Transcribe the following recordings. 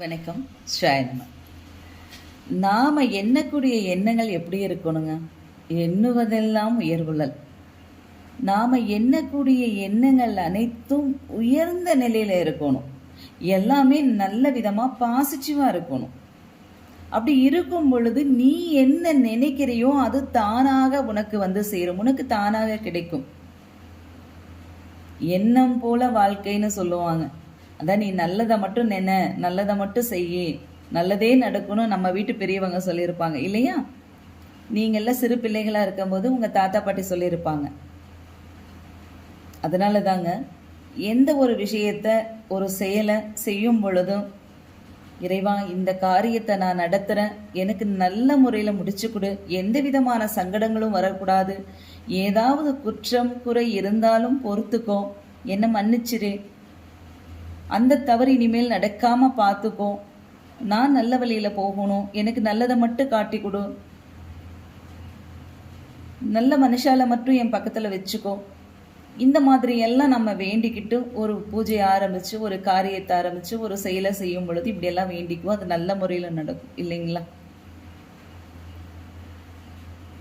வணக்கம். ஸ்ராயனம நாம எண்ணக்கூடிய எண்ணங்கள் எப்படி இருக்கணுங்க? எண்ணுவதெல்லாம் உயர்வுழல் நாம எண்ணக்கூடிய எண்ணங்கள் அனைத்தும் உயர்ந்த நிலையில இருக்கணும். எல்லாமே நல்ல விதமா பாசிட்டிவா இருக்கணும். அப்படி இருக்கும் பொழுது நீ என்ன நினைக்கிறியோ அது தானாக உனக்கு வந்து சேரும். உனக்கு தானாக கிடைக்கும். எண்ணம் போல வாழ்க்கைன்னு சொல்லுவாங்க. அதான் நீ நல்லதை மட்டும் நின நல்லதை மட்டும் செய்யி. நல்லதே நடக்கணும் நம்ம வீட்டு பெரியவங்க சொல்லியிருப்பாங்க. இல்லையா? நீங்கள்லாம் சிறு பிள்ளைகளாக இருக்கும்போது உங்கள் தாத்தா பாட்டி சொல்லியிருப்பாங்க. அதனால தாங்க எந்த ஒரு விஷயத்த ஒரு செயலை செய்யும் பொழுதும் இறைவா இந்த காரியத்தை நான் நடத்துகிறேன் எனக்கு நல்ல முறையில் முடிச்சு கொடு. எந்த விதமான சங்கடங்களும் வரக்கூடாது. ஏதாவது குற்றம் குறை இருந்தாலும் பொறுத்துக்கோ. என்ன மன்னிச்சிரு. அந்த தவறு இனிமேல் நடக்காம பார்த்துக்கோ. நான் நல்ல வழியில போகணும். எனக்கு நல்லதை மட்டும் காட்டி கொடு. நல்ல மனுஷால மட்டும் என் பக்கத்துல வச்சுக்கோ. இந்த மாதிரி எல்லாம் நம்ம வேண்டிக்கிட்டு ஒரு பூஜையை ஆரம்பிச்சு ஒரு காரியத்தை ஆரம்பிச்சு ஒரு செயலை செய்யும் பொழுது இப்படி எல்லாம் வேண்டிக்குவோம். அது நல்ல முறையில் நடக்கும். இல்லைங்களா?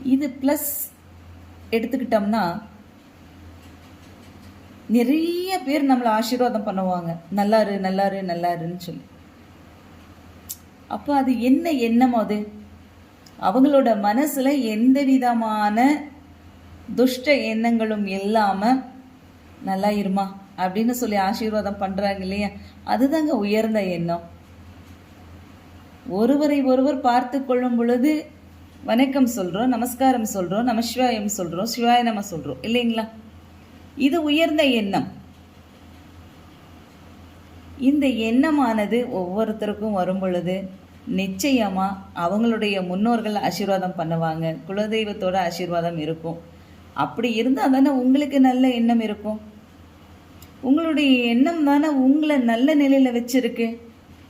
இது ப்ளஸ் எடுத்துக்கிட்டோம்னா நிறைய பேர் நம்மளை ஆசீர்வாதம் பண்ணுவாங்க. நல்லாரு நல்லாரு நல்லாருன்னு சொல்லி. அப்போ அது என்ன எண்ணம் அது? அவங்களோட மனசில் எந்த விதமான துஷ்ட எண்ணங்களும் இல்லாமல் நல்லா இருமா? அப்படின்னு சொல்லி ஆசீர்வாதம் பண்ணுறாங்க இல்லையா? அதுதாங்க உயர்ந்த எண்ணம். ஒருவரை ஒருவர் பார்த்து கொள்ளும் பொழுது வணக்கம் சொல்கிறோம் நமஸ்காரம் சொல்கிறோம் நமசிவாயம் சொல்கிறோம் சிவாய நம சொல்கிறோம் இல்லைங்களா? இது உயர்ந்த எண்ணம். இந்த எண்ணமானது ஒவ்வொருத்தருக்கும் வரும் பொழுது நிச்சயமாக அவங்களுடைய முன்னோர்கள் ஆசீர்வாதம் பண்ணுவாங்க. குலதெய்வத்தோட ஆசீர்வாதம் இருக்கும். அப்படி இருந்தால் தானே உங்களுக்கு நல்ல எண்ணம் இருக்கும். உங்களுடைய எண்ணம் தானே உங்களை நல்ல நிலையில் வச்சிருக்கு.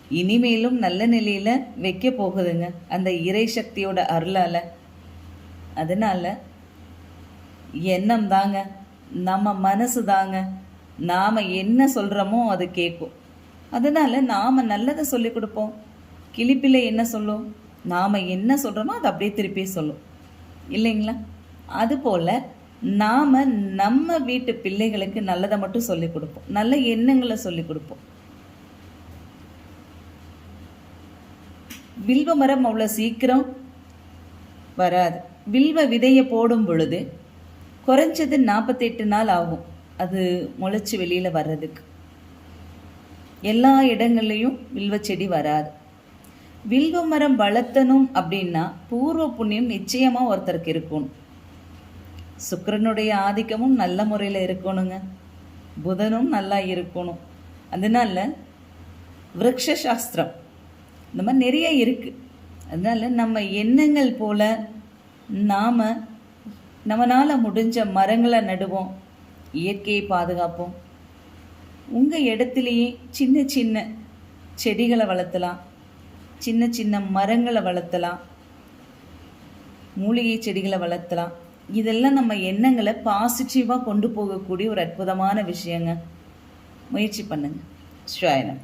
இனிமேலும் நல்ல நிலையில் வைக்க போகுதுங்க. அந்த இறை சக்தியோட அருளால். அதனால் எண்ணம் தாங்க. நம்ம மனசு தாங்க நாம் என்ன சொல்கிறோமோ அது கேட்கும் அதனால் நாம் நல்லதை சொல்லி கொடுப்போம். கிளிப்பிள்ளை என்ன சொல்லும்? நாம் என்ன சொல்கிறோமோ அதை அப்படியே திருப்பி சொல்லும். இல்லைங்களா? அதுபோல் நாம் நம்ம வீட்டு பிள்ளைகளுக்கு நல்லதை மட்டும் சொல்லிக் கொடுப்போம். நல்ல எண்ணங்களை சொல்லிக் கொடுப்போம். வில்வ மரம் அவ்வளோ சீக்கிரம் வராது. வில்வ விதையை போடும் பொழுது குறைஞ்சது நாற்பத்தெட்டு நாள் ஆகும். அது முளைச்சி வெளியில் வர்றதுக்கு. எல்லா இடங்கள்லையும் வில்வ செடி வராது. வில்வ மரம் வளர்த்தணும் அப்படின்னா பூர்வ புண்ணியம் நிச்சயமாக ஒருத்தருக்கு இருக்கணும் சுக்கிரனுடைய ஆதிக்கமும் நல்ல முறையில் இருக்கணுங்க. புதனும் நல்லா இருக்கணும். அதனால விரக்ஷாஸ்திரம் இந்த மாதிரி நிறைய இருக்குது அதனால நம்ம எண்ணங்கள் போல நாம் நம்மளால் முடிஞ்ச மரங்களை நடுவோம். இயற்கையை பாதுகாப்போம். உங்கள் இடத்துலையே சின்ன சின்ன செடிகளை வளர்த்தலாம். சின்ன சின்ன மரங்களை வளர்த்தலாம். மூலிகை செடிகளை வளர்த்தலாம். இதெல்லாம் நம்ம எண்ணங்களை பாசிட்டிவாக கொண்டு போகக்கூடிய ஒரு அற்புதமான விஷயங்க. முயற்சி பண்ணுங்கள் ஸ்ராயனம்